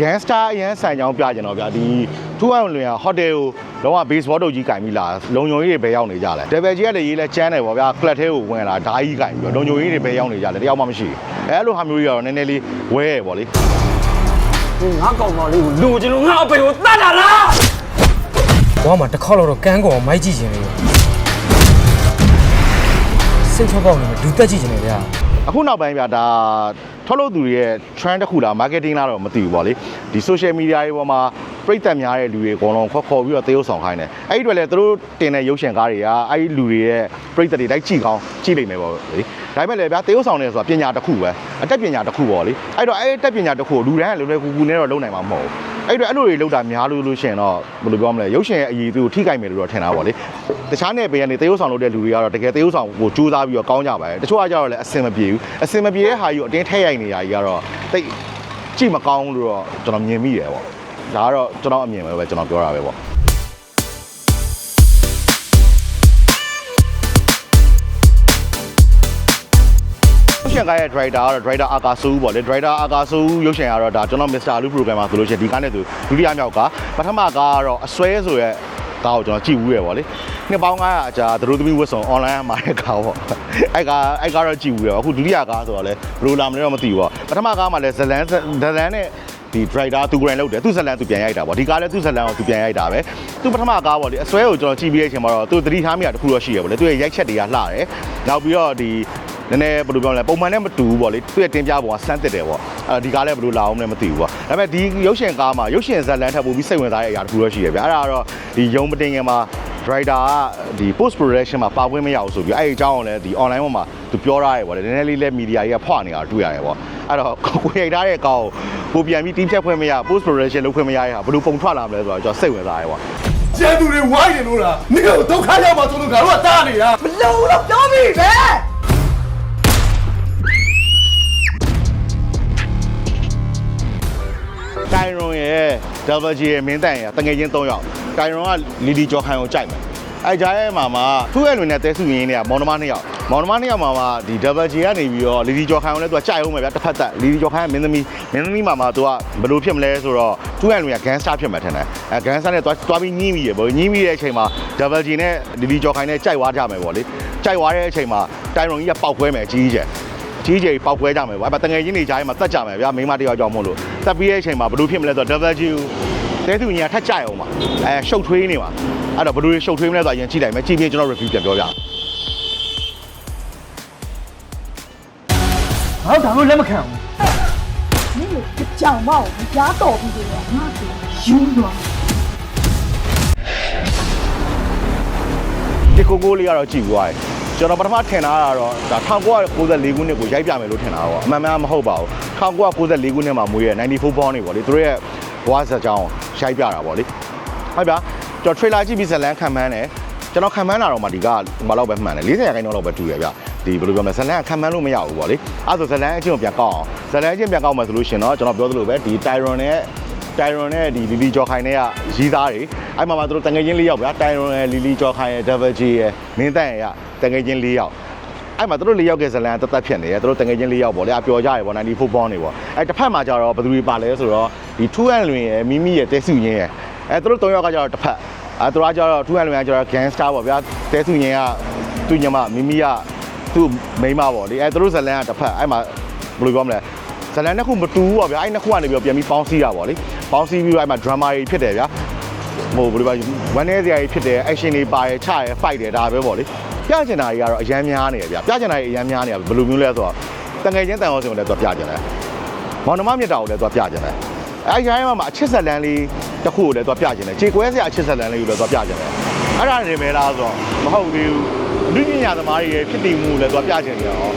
gangster အရန်ဆန်ကြောင်းပြကြတော့ဗျာဒီ200လွင်ကဟိုတယ်ကိုလုံးဝ base ball တုတ်ကြီးကင်ပြီးလာလုံညုံကြီးတွေပဲရောက်နေကြလဲ devil ကြီးကလည်းရေးလဲချမ်းတယ်ပေါ့ဗျာ club ထဲကိုဝင်လာဓာကြီးကင်ပြီးတော့လုံညုံကြီးတွေပဲရောက်နေကြလဲတယောက်မှမရှိဘူးအဲလိုဟာမျိုးကြီးကတော့နည်းနည်းလေးဝဲရပေါ့လေငါကောင်မလေးကိုလူချင်းလို့ငါအဖေကိုတတ်တာလားဘွားမှာတစ်ခေါက်တော့ကန်းကောင်မိုက်ကြည့်ခြင်းလေစိတ်ချပေါက်နေတယ်ဒူတက်ကြည့်ခြင်းလေဗျာအခုနောက်ပိုင်းဗျာဒါ ထုတ်လုပ်သူတွေရဲ့ trend တစ်ခုလား marketing လားတော့မသိဘူးပေါ့လေဒီ social media တွေပေါ်မှာပြိသက်များတဲ့လူတွေအကုန်လုံးခေါ်ခေါ်ပြီးတော့သရုပ်ဆောင်ခိုင်းတယ်အဲ့ဒီအတွက်လည်းသူတို့တင်တဲ့ရုပ်ရှင်ကားတွေကအဲ့ဒီလူတွေရဲ့ပြိသက်တွေတိုက်ကြည့်ကောင်းကြည့်လိမ့်မယ်ပေါ့လေဒါပေမဲ့လည်းဗျာသရုပ်ဆောင်နေဆိုတာပညာတစ်ခုပဲအတက်ပညာတစ်ခုပေါ့လေအဲ့တော့အဲ့ဒီအတက်ပညာတစ်ခုကိုလူတိုင်းကလွယ်လွယ်ကူကူနဲ့တော့လုပ်နိုင်မှာမဟုတ်ဘူး အဲ့တော့အဲ့လိုတွေလုပ်တာများလို့လို့ရှရင်တော့ဘယ်လိုပြောမလဲရုပ်ရှင်ရဲ့အည်သူကိုထိခိုက်မယ်လို့တော့ထင်တာပေါ့လေတခြားနယ်ပယ်ကနေသရုပ်ဆောင်လုပ်တဲ့လူတွေကတော့တကယ်သရုပ်ဆောင်ကိုစူးစမ်းပြီးတော့ကောင်းကြပါတယ်တချို့ကကြတော့လည်းအဆင်မပြေဘူးအဆင်မပြေတဲ့ဟာကြီးကိုအတင်းထည့်ရိုက်နေတာကြီးကတော့တိတ်ကြည့်မကောင်းလို့တော့ကျွန်တော်မြင်မိတယ်ပေါ့ဒါကတော့ကျွန်တော်အမြင်ပဲပဲကျွန်တော်ပြောတာပဲပေါ့ ရုပ်ရှင်ကားရဲ့ driver ကတော့ driver အာကာဆူပေါ့လေ driver အာကာဆူရုပ်ရှင်ကတော့ဒါကျွန်တော် Mr. Lu program မှာဆိုလို့ရှိရင်ဒီကားနဲ့သူဒုတိယမြောက်ကပထမကားကတော့အစွဲဆိုရဲကားကိုကျွန်တော်ကြည့်ဘူးရယ်ပေါ့လေနှစ်ပေါင်း900အကြာသူတို့သမီးဝတ်စုံ online မှာတဲ့ကားပေါ့အဲ့ကားအဲ့ကားတော့ကြည့်ဘူးရယ်အခုဒုတိယကားဆိုတော့လဲဘယ်လိုလာမလဲတော့မသိဘူးပေါ့ပထမကားမှာလဲဇလန်ဇလန်နဲ့ဒီ driver သူကိုယ်တိုင်လုပ်တယ်သူဇလန်သူပြန်ရိုက်တာပေါ့ဒီကားလဲသူဇလန်ကိုသူပြန်ရိုက်တာပဲသူပထမကားပေါ့လေအစွဲကိုကျွန်တော်ကြည့်ပြီးတဲ့အချိန်မှာတော့သူသတိထားမိတာတစ်ခုတော့ရှိရပေါ့လေသူရဲ့ရိုက်ချက်တွေကလှတယ်နောက်ပြီးတော့ဒီ နည်းနည်းဘယ်လိုပြောမလဲပုံမှန်နဲ့မတူဘူးပေါ့လေသူရဲ့တင်ပြပုံကစမ်းသစ်တယ်ပေါ့အဲဒီကားလည်းဘယ်လိုလာအောင်လဲမသိဘူးပေါ့ဒါပေမဲ့ဒီရုပ်ရှင်ကားမှာရုပ်ရှင်ဇာတ်လမ်းထပ်ပို့ပြီးစိတ်ဝင်စားတဲ့အရာတစ်ခုတော့ရှိရဗျအဲ့ဒါကတော့ဒီယုံမတင်ငယ်မှာ driver ကဒီ post production မှာပါဝင်မရအောင်ဆိုပြီးအဲ့ဒီအကြောင်းကိုလည်းဒီ online ပေါ်မှာသူပြောထားရတယ်ပေါ့လေနည်းနည်းလေးလည်း media ကြီးကဖွနေတာတွေ့ရတယ်ပေါ့အဲ့တော့ကိုရိုက်ထားတဲ့ကောင်ကိုပြန်ပြီးတင်းဖြတ်ခွင့်မရ post production လုပ်ခွင့်မရရဟာဘယ်လိုပုံထွက်လာမလဲဆိုတော့ကျွန်တော်စိတ်ဝင်စားရပေါ့ကျန်သူတွေဝိုင်းနေလို့လားနင်တို့ဒုက္ခရောက်ပါဆိုလို့ငါတို့ကတားနေတာမလုံတော့ပြောပြီပဲ ရဲ့ double G ရဲ့မင်းတန်ရဲ့တငယ်ချင်း၃ယောက်တိုင်ရွန်ကလီလီဂျော်ခိုင်ကိုကြိုက်မယ်အဲကြားရဲ့မှာမှာသူ့ရဲ့လူနဲ့တဲစုရင်းတွေကမောင်နှမ၂ယောက်မောင်နှမ၂ယောက်မှာမှာဒီ double G ကနေပြီးတော့လီလီဂျော်ခိုင်ကိုလည်းသူကကြိုက်အောင်ပဲဗျတစ်ဖက်သက်လီလီဂျော်ခိုင်ကမင်းသမီးမင်းသမီးမှာမှာသူကဘယ်လိုဖြစ်မလဲဆိုတော့သူ့ရဲ့လူက gangster ဖြစ်မှာထင်တယ်အဲ gangster နဲ့သွားသွားပြီးညှိမိရပေါ့ညှိမိတဲ့အချိန်မှာ double G နဲ့လီလီဂျော်ခိုင်နဲ့ကြိုက်သွားကြမယ်ပေါ့လေကြိုက်သွားတဲ့အချိန်မှာတိုင်ရွန်ကြီးကပောက်ခွဲမယ်အကြီးကြီးကြီး ကြီးပောက်ခွဲကြမယ်ဗျာအဲ့တငယ်ချင်းတွေကြားထဲမှာတက်ကြမယ်ဗျာမိန်းမတစ်ယောက်ကြောင့်မို့လို့တက်ပြီးတဲ့အချိန်မှာဘယ်လိုဖြစ်မလဲဆိုတော့ double G ကိုတဲသူညီကထက်ကြရအောင်ပါအဲရှုပ်ထွေးနေပါအဲ့တော့ဘယ်လိုရှုပ်ထွေးမလဲဆိုတော့အရင်ကြည့်လိုက်မယ်ကြည့်ပြီးကျွန်တော် review ပြန်ပြောပြငါတို့ဒါလို့လက်မခံဘူးနင်တို့ကြောင်မောက်ကြားတော်ပြီးတယ်ငါ့ကိုယူသွားဒီကိုကိုလေးကတော့ကြည့်သွားတယ် ကျွန်တော်ပထမထင်တာကတော့ဒါ1994ခုနှစ်ကိုရိုက်ပြမယ်လို့ထင်တာပေါ့အမှန်မှန်မဟုတ်ပါဘူး1994ခုနှစ်မှာမွေးရ94 born နေပေါ့လေသူတို့ရဲ့ဘွားဇာတ်ကြောင်းရိုက်ပြတာပေါ့လေဟုတ်ဗျာကျွန်တော် trailer ကြည့်ပြီးဇလန်းခံမှန်းတယ်ကျွန်တော်ခံမှန်းတာတော့မှဒီကဘာလို့ပဲမှန်တယ်40ရာခိုင်နှုန်းလောက်ပဲတူရဗျဒီဘယ်လိုပြောမလဲဇလန်းကခံမှန်းလို့မရဘူးပေါ့လေအဲ့ဒါဆိုဇလန်းအချင်းကိုပြန်ကောက်အောင်ဇလန်းအချင်းပြန်ကောက်မယ်ဆိုလို့ရှင်တော့ကျွန်တော်ပြောသလိုပဲဒီ Tyron နဲ့ တိုင်ရွန်နဲ့ဒီလီလီဂျော်ခိုင်နဲ့ကရီးသားတွေအဲ့မှာမှသူတို့တငယ်ချင်း၄ယောက်ဗျာတိုင်ရွန်နဲ့လီလီဂျော်ခိုင်ရဲ့ Double G ရဲ့မင်းတန်ရဲ့ကတငယ်ချင်း၄ယောက်အဲ့မှာသူတို့၄ယောက်ကဇလန်တသက်ဖြစ်နေတယ်သူတို့တငယ်ချင်း၄ယောက်ပေါ့လေအပျော်ကြရပေါ့94ပေါင်းနေပေါ့အဲ့တစ်ဖက်မှာကျတော့ဘယ်သူတွေပါလဲဆိုတော့ဒီ2 and လွင်ရဲ့မိမိရဲ့တဲစုရင်းရဲ့အဲ့သူတို့၃ယောက်ကကျတော့တစ်ဖက်အဲ့သူကကျတော့2 and လွင်ကကျတော့ gangster ပေါ့ဗျာတဲစုရင်းကသူညမမိမိကသူ့မိန်းမပေါ့လေအဲ့သူတို့ဇလန်ကတစ်ဖက်အဲ့မှာဘယ်လိုပြောမလဲဇလန်နှစ်ခုမတူဘူးပေါ့ဗျာအဲ့နှစ်ခုကနေပြီးတော့ပြန်ပြီးပေါင်းစည်းတာပေါ့လေ ပေါင်းစည်းပြီးတော့အဲ့မှာ drama တွေဖြစ်တယ်ဗျာဟိုဘယ်လိုပါဝမ်းနေစရာတွေဖြစ်တယ် action တွေပါတယ်ချရဲ fight တယ်ဒါပဲပေါ့လေပြချင်တာတွေကတော့အရန်များနေတယ်ဗျာပြချင်တာတွေအရန်များနေတယ်ဘယ်လိုမျိုးလဲဆိုတော့တငယ်ချင်းတန်အောင်စင်ကိုလည်းသူကပြချင်တယ်မောင်နှမမြတ်တာကိုလည်းသူကပြချင်တယ်အဲ့ဒီရိုင်းမှာအချစ်ဆက်လန်းလေးတစ်ခုကိုလည်းသူကပြချင်တယ်ခြေကွဲစရာအချစ်ဆက်လန်းလေးကိုလည်းသူကပြချင်တယ်အဲ့ဒါနေပဲလားဆိုတော့မဟုတ်သေးဘူးလူပညာသမားတွေရဲ့ဖြစ်တည်မှုကိုလည်းသူကပြချင်တယ်ဟော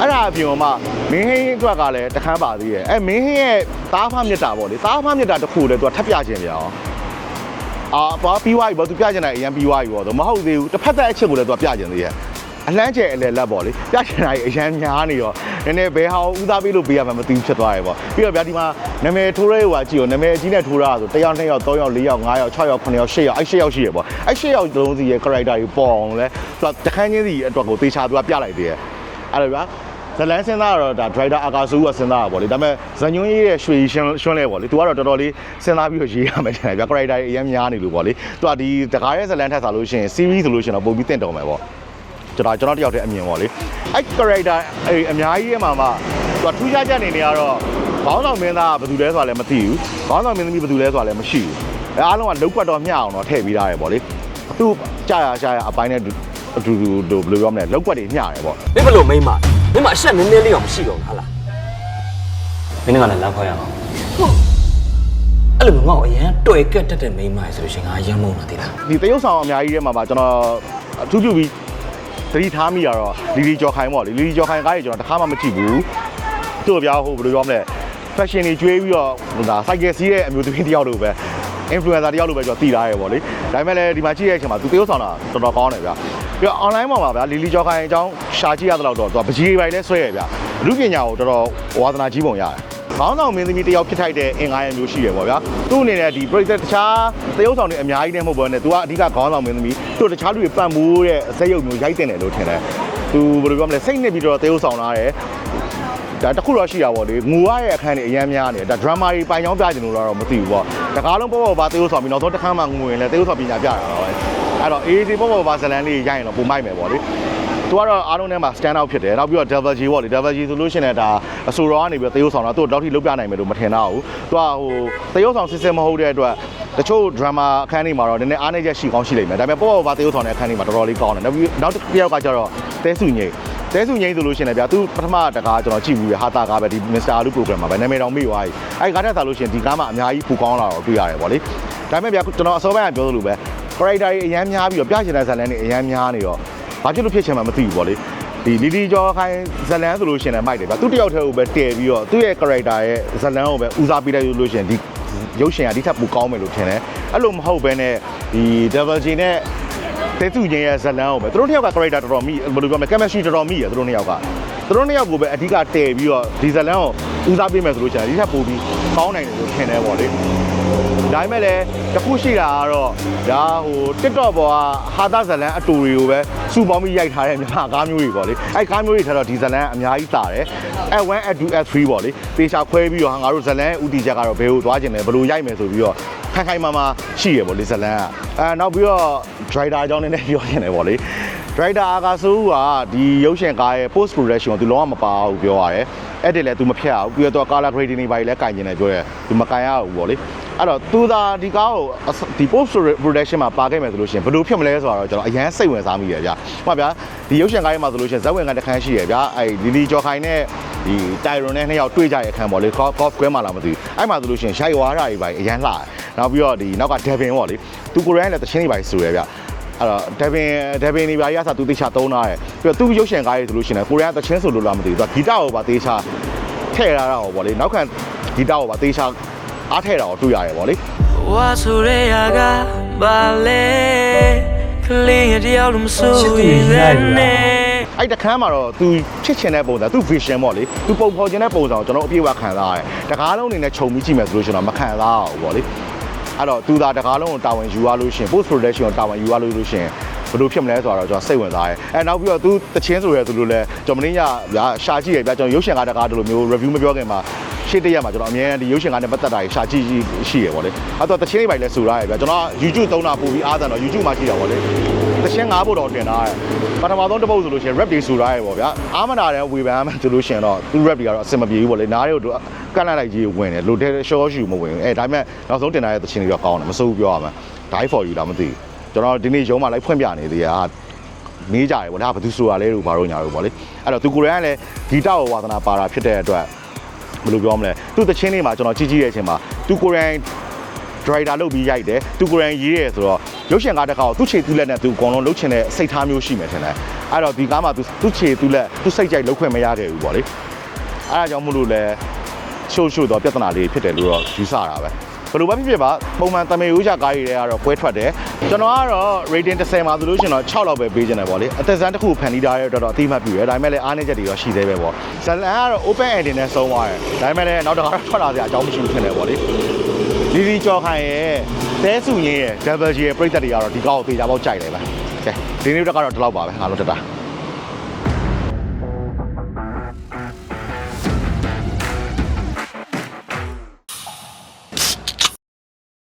အဲ့ဒါအပြင်မှာမင်းဟင်းအတွက်ကလည်းတခန်းပါသေးရဲ့အဲမင်းဟင်းရဲ့သားဖမြတ်တာပေါ့လေသားဖမြတ်တာတစ်ခုလည်းသူကထပ်ပြခြင်းပြအောင်အာဘာပြီးွားပြီပေါ့သူပြခြင်းတာအရင်ပြီးွားပြီပေါ့သူမဟုတ်သေးဘူးတစ်ဖက်သက်အချက်ကိုလည်းသူကပြခြင်းသေးရဲ့အလန်းကျဲအလဲလက်ပေါ့လေပြခြင်းတာအရင်များနေတော့နည်းနည်းဘယ်ဟာကိုဦးစားပေးလို့ပေးရမှာမသိဘူးဖြစ်သွားတယ်ပေါ့ပြီးတော့ဗျာဒီမှာနာမည်ထိုးရဲဟိုကကြည့်ရောနာမည်အကြီးနဲ့ထိုးရတာဆို1ယောက်2ယောက်3ယောက်4ယောက်5ယောက်6ယောက်9ယောက်10ယောက်အဲ့10ယောက်ရှိရပေါ့အဲ့10ယောက်လုံးစီရဲ့ character တွေပေါ်အောင်လဲသူကတခန်းချင်းစီအတွက်ကိုသေချာသူကပြလိုက်သေးရဲ့အဲ့လိုဗျာ ဇဇလန်းစဉ်းစားတော့ဒါ driver အာကာဆူကစဉ်းစားတာပေါ့လေဒါပေမဲ့ဇန်ညွန်းရေးရဲ့ရွှေရှင်းရှင်းလဲပေါ့လေသူကတော့တော်တော်လေးစဉ်းစားပြီးတော့ရေးရမယ်ထင်တယ်ဗျ character တွေအရင်များနေလို့ပေါ့လေသူကဒီတကားရဲ့ဇလန်းထက်စားလို့ရှိရင် series ဆိုလို့ရှိရင်တော့ပုံပြီးတင့်တော်မယ်ပေါ့ကျွန်တော်ကျွန်တော်တယောက်တည်းအမြင်ပေါ့လေအဲ့ character အဲ့အများကြီးရဲ့မှာမှသူကထူးခြားချက်အနေနဲ့ကတော့ဘောင်းဆောင်မင်းသားကဘယ်သူလဲဆိုတာလည်းမသိဘူးဘောင်းဆောင်မင်းသမီးဘယ်သူလဲဆိုတာလည်းမရှိဘူးအဲအားလုံးကလုံးကွက်တော့မျှအောင်တော့ထည့်ပေးထားတယ်ပေါ့လေသူကြာရရှာရအပိုင်းနဲ့အတူတူဘယ်လိုပြောမလဲလုံးကွက်တွေမျှတယ်ပေါ့မင်းဘလို့မိမ့်မ မိမ့်မအဆက်နည်းနည်းလေးအောင်မရှိတော့ဘူးဟာလားမင်းကလည်းလမ်းခွဲရအောင်ဟုတ်အဲ့လိုမျိုးငါ့ကိုအရန်တွေ့ကက်တက်တဲ့မိမ့်မဆိုလို့ရှိရင်ငါအရန်မုန်းတာတိလားဒီတရုတ်ဆောင်အများကြီးထဲမှာပါကျွန်တော်အထူးပြုပြီးသတိထားမိရတော့လီလီကျော်ခိုင်ပေါ့လေလီလီကျော်ခိုင်ကားကြီးကျွန်တော်တစ်ခါမှမကြည့်ဘူးသူ့အပြောင်းဟိုဘယ်လိုပြောမလဲ fashion တွေကျွေးပြီးတော့ဟိုဒါ cycle စီးတဲ့အမျိုးသမီးတစ်ယောက်လိုပဲ influencer တစ်ယောက်လိုပဲကျွန်တော်တည်ထားရဲပေါ့လေဒါပေမဲ့လည်းဒီမှာကြည့်ရတဲ့အချိန်မှာသူတရုတ်ဆောင်တာတော်တော်ကောင်းတယ်ဗျ ပြီးတော့ online မှာပါဗျာလီလီကျော်ခိုင်အကြောင်းရှာကြည့်ရတဲ့လောက်တော့သူကပကြီးပိုင်းလဲဆွဲရဗျအမှုပညာကိုတော်တော်ဝါသနာကြီးပုံရတယ်ခေါင်းဆောင်မင်းသမီးတယောက်ဖြစ်ထိုက်တဲ့အင်္ဂါရမျိုးရှိရပေါ့ဗျာသူ့အနေနဲ့ဒီပရိသတ်တခြားတရုတ်ဆောင်တွေအများကြီးနဲ့မဟုတ်ဘဲနဲ့သူကအဓိကခေါင်းဆောင်မင်းသမီးသူတခြားလူတွေပံ့ပိုးတဲ့ဇက်ရုပ်မျိုးရိုက်တင်တယ်လို့ထင်တယ်သူဘယ်လိုပြောမလဲစိတ်နှစ်ပြီးတော့တရုတ်ဆောင်လာတယ်ဒါတစ်ခုတော့ရှိတာပေါ့လေငူရရဲ့အခန်းတွေအများများနေဒါ drama တွေပိုင်ချောင်းပြကြတယ်လို့တော့မသိဘူးပေါ့တကားလုံးပေါ့ပေါ့ပါတရုတ်ဆောင်ပြီးနောက်ဆုံးတစ်ခါမှငူရင်လည်းတရုတ်ဆောင်ပညာပြတာတော့ပဲ အဲ့တော့ AC ပေါ့ပေါ့ပါဇလန်လေးရိုက်ရင်တော့ပုံမိုက်မယ်ပေါ့လေသူကတော့အားလုံးထဲမှာ stand out ဖြစ်တယ်နောက်ပြီးတော့ double G ပေါ့လေ double G ဆိုလို့ရှိရင်လည်းဒါအဆိုတော်ကနေပြီးတော့တရုတ်ဆောင်တာသူ့တော့ထိလုတ်ပြနိုင်မယ်လို့မထင်တော့ဘူးသူကဟိုတရုတ်ဆောင်စစ်စစ်မဟုတ်တဲ့အတွက်တချို့ drama အခန်းတွေမှာတော့နည်းနည်းအားနည်းချက်ရှိကောင်းရှိလိမ့်မယ်ဒါပေမဲ့ပေါ့ပေါ့ပါတရုတ်ဆောင်တဲ့အခန်းတွေမှာတော်တော်လေးကောင်းတယ်နောက်ပြီးနောက်တစ်ယောက်ကကျတော့တဲစုငိမ့်တဲစုငိမ့်ဆိုလို့ရှိရင်လည်းဗျာသူပထမတကားကျွန်တော်ကြည့်ဘူးရဟာတာကားပဲဒီ Mr. Alu program မှာပဲနာမည်တော်မိသွားပြီအဲ့ဒီကားတက်စားလို့ရှိရင်ဒီကားမှာအများကြီးပူကောင်းလာတော့တွေ့ရတယ်ဗောလေဒါပေမဲ့ဗျာကျွန်တော်အစောပိုင်းကပြောသလိုပဲ character တွေအများများပြီးတော့ပြချင်တဲ့ဇာတ်လမ်းတွေအများများနေတော့ဘာဖြစ်လို့ဖြစ်ချင်မှမသိဘူးဗောလေဒီလီလီကျော်ခိုင်ဇလန်ဆိုလို့ရှိရင်လည်းမိုက်တယ်ဗျသူတယောက်တည်းကိုပဲတည်ပြီးတော့သူ့ရဲ့ character ရဲ့ဇလန်ကိုပဲဦးစားပေးလိုက်လို့ရှိရင်ဒီရုပ်ရှင်ကဒီထက်ပိုကောင်းမယ်လို့ထင်တယ်အဲ့လိုမဟုတ်ဘဲနဲ့ဒီ double J နဲ့တဲသူချင်းရဲ့ဇလန်ကိုပဲသူတို့နှစ်ယောက်က character တော်တော်မိဘယ်လိုပြောမလဲ chemistry တော်တော်မိရသူတို့နှစ်ယောက်ကသူတို့နှစ်ယောက်ကိုပဲအဓိကတည်ပြီးတော့ဒီဇလန်ကိုဦးစားပေးမယ်ဆိုလို့ရှိရင်ဒီထက်ပိုပြီးကောင်းနိုင်တယ်လို့ထင်တယ်ပေါ့လေ ဒါပေမဲ့လည်းတစ်ခုရှိတာကတော့ဒါဟို TikTok ပေါ်ကဟာသဇလန်အတူတွေကိုပဲစူပေါင်းပြီးရိုက်ထားတဲ့မြန်မာကားမျိုးတွေပေါ့လေအဲ့ကားမျိုးတွေထက်တော့ဒီဇလန်အများကြီးတာတယ် F1 F2 F3 ပေါ့လေတေချာခွဲပြီးတော့ဟာငါတို့ဇလန်ဥတီချက်ကတော့ဘယ်ကိုသွားကျင်လဲဘယ်လိုရိုက်မယ်ဆိုပြီးတော့ခိုင်ခိုင်မာမာရှိရပေါ့လေဇလန်ကအဲနောက်ပြီးတော့ driver အကြောင်းနည်းနည်းပြောရှင်တယ်ပေါ့လေ driver အာကာဆိုးကဒီရုပ်ရှင်ကားရဲ့ post production ကိုသူလုံးဝမပါဘူးပြောရတယ်အဲ့ဒီလည်း तू မဖြတ်အောင်ပြီးတော့ color grading တွေပါလည်းကင်ကျင်တယ်ပြောရဲ तू မကင်ရဘူးပေါ့လေ အဲ့တော့ तू သာဒီကားကိုဒီ post production မှာပါခဲ့မယ်ဆိုလို့ရှိရင်ဘယ်လိုဖြစ်မလဲဆိုတော့ကျွန်တော်အရန်စိတ်ဝင်စားမိရဗျာဟိုပါဗျာဒီရုပ်ရှင်ကားရဲ့မှာဆိုလို့ရှိရင်ဇက်ဝင်ကတခန်းရှိရဗျာအဲ့ဒီလီကျော်ခိုင်နဲ့ဒီတိုင်ရွန်နဲ့နှစ်ယောက်တွေ့ကြရဲ့အခန်းပေါ့လေ golf golf square မှာလာမသိဘူးအဲ့မှာဆိုလို့ရှိရင်ရိုက်ဝါတာတွေပါအရန်လှတယ်နောက်ပြီးတော့ဒီနောက်က Devin ပေါ့လေ तू ကိုရိုင်းလည်းတချင်းတွေပါဆိုရဗျာအဲ့တော့ဒဗင်ဒဗင်နေပါရစာသူတေချာသုံးတာရယ်ပြီးတော့သူရုပ်ရှင်ကားရေးဆိုလို့ရှိရင်ကိုရီးယားတချင်းဆိုလို့လားမသိဘူးသူကဂီတကိုပါတေချာထည့်ရတာတော့ဗောလေနောက်ခံဂီတကိုပါတေချာ အားထည့်တာကိုတွေ့ရတယ်ဗောလေဝါဆိုရရာကဘာလဲကလေးရတယောက်လုံးမဆိုရင်လည်းနဲ့အဲ့တခန်းမှာတော့သူချစ်ချင်တဲ့ပုံစံသူ vision ပေါ့လေသူပုံဖော်ခြင်းတဲ့ပုံစံကိုကျွန်တော်အပြည့်အဝခံစားရတယ်တကားလုံးအနေနဲ့ခြုံပြီးကြည့်မယ်ဆိုလို့ရှိရင်တော့မခံစားရဘူးဗောလေအဲ့တော့သူသာတကားလုံးကိုတာဝန်ယူရလို့ရှိရင် post production ကိုတာဝန်ယူရလို့လို့ရှိရင်ဘယ်လိုဖြစ်မလဲဆိုတော့ကျွန်တော်စိတ်ဝင်စားတယ်အဲနောက်ပြီးတော့သူတချင်းဆိုရဲသူလို့လဲကျွန်တော်မင်းညဗျာရှာကြည့်ရဗျာကျွန်တော်ရုပ်ရှင်ကားတကားတို့လိုမျိုး review မပြောခင်မှာ ရှေ့တရက်မှာကျွန်တော်အမြဲတမ်းဒီရုပ်ရှင်ကားနဲ့ပတ်သက်တာကြီးရှာကြည့်ရှိရပေါ့လေအဲ့တော့တချင်းတွေပိုင်လဲဆိုရရဗျာကျွန်တော် YouTube သုံးတာပို့ပြီးအားသန်တော့ YouTube မှာရှိတာပေါ့လေတချင်းငါးဖို့တော့တင်တာရပထမဆုံးတစ်ပုတ်ဆိုလို့ရှိရင် rap တွေဆိုရရပေါ့ဗျာအားမနာတဲ့ဝေဖန်မှဆိုလို့ရှိရင်တော့သူ rap တွေကတော့အဆင်မပြေဘူးပေါ့လေနားတွေကိုကန့်လိုက်လိုက်ကြီးဝင်တယ်လိုတဲ့ short shoe မဝင်ဘူးအဲဒါပေမဲ့နောက်ဆုံးတင်တာရဲ့တချင်းတွေတော့ကောင်းတယ်မစိုးဘူးပြောရမှာ die for you လားမသိဘူးကျွန်တော်ဒီနေ့ရုံးမှာလိုက်ဖွင့်ပြနေသေးတာမေးကြတယ်ဗောဒါဘယ်သူဆိုတာလဲလို့ဘာလို့ညာလို့ဗောလေအဲ့တော့သူကိုယ်တိုင်ကလည်းဂီတကိုဝါသနာပါတာဖြစ်တဲ့အတွက် ဘယ်လိုပြောမလဲသူတချင်းလေးမှာကျွန်တော်ကြည့်ကြည့်ရဲ့အချိန်မှာသူကိုယ်တိုင် driver လုပ်ပြီးရိုက်တယ်သူကိုယ်တိုင်ရေးရဲဆိုတော့ရုပ်ရှင်ကားတစ်ခါကိုသူ့ခြေသူ့လက်နဲ့သူအကုန်လုံးလှုပ်ချင်တဲ့စိတ်ထားမျိုးရှိမယ်ထင်တယ်အဲ့တော့ဒီကားမှာသူသူ့ခြေသူ့လက်သူ့စိတ်ကြိုက်လှုပ်ခွင့်မရခဲ့ဘူးဗောလေအဲ့ဒါကြောင့်မို့လို့လဲရှို့ရှို့တော့ပြဿနာလေးဖြစ်တယ်လို့တော့ယူဆတာပဲ ဘယ်လိုပဲဖြစ်ဖြစ်ပါပုံမှန်တမေဦးချကားတွေထဲကတော့ပွဲထွက်တယ်ကျွန်တော်ကတော့ rating 30မှာဆိုလို့ရှိရင်တော့6လောက်ပဲပေးချင်တယ်ဗောလေအသက်ဆန်းတစ်ခုဖန်တီးထားတဲ့အတွက်တော့အတိအမှတ်ပြုရဒါပေမဲ့လည်းအားနည်းချက်တွေတော့ရှိသေးပဲဗောဇလန်ကတော့ open ending နဲ့ဆုံးသွားတယ်ဒါပေမဲ့လည်းနောက်တစ်ခါတော့ထွက်လာစရာအကြောင်းမရှိဘူးဖြစ်နေဗောလေလီလီကျော်ခိုင်ရဲ့တဲစုငင်းရဲ့ double G ရဲ့ပြိသက်တွေကတော့ဒီကောက်ကိုသေချာပေါက်ကြိုက်တယ်ပဲကဲဒီနေ့တော့ကတော့ဒီလောက်ပါပဲငါတို့တက်တာ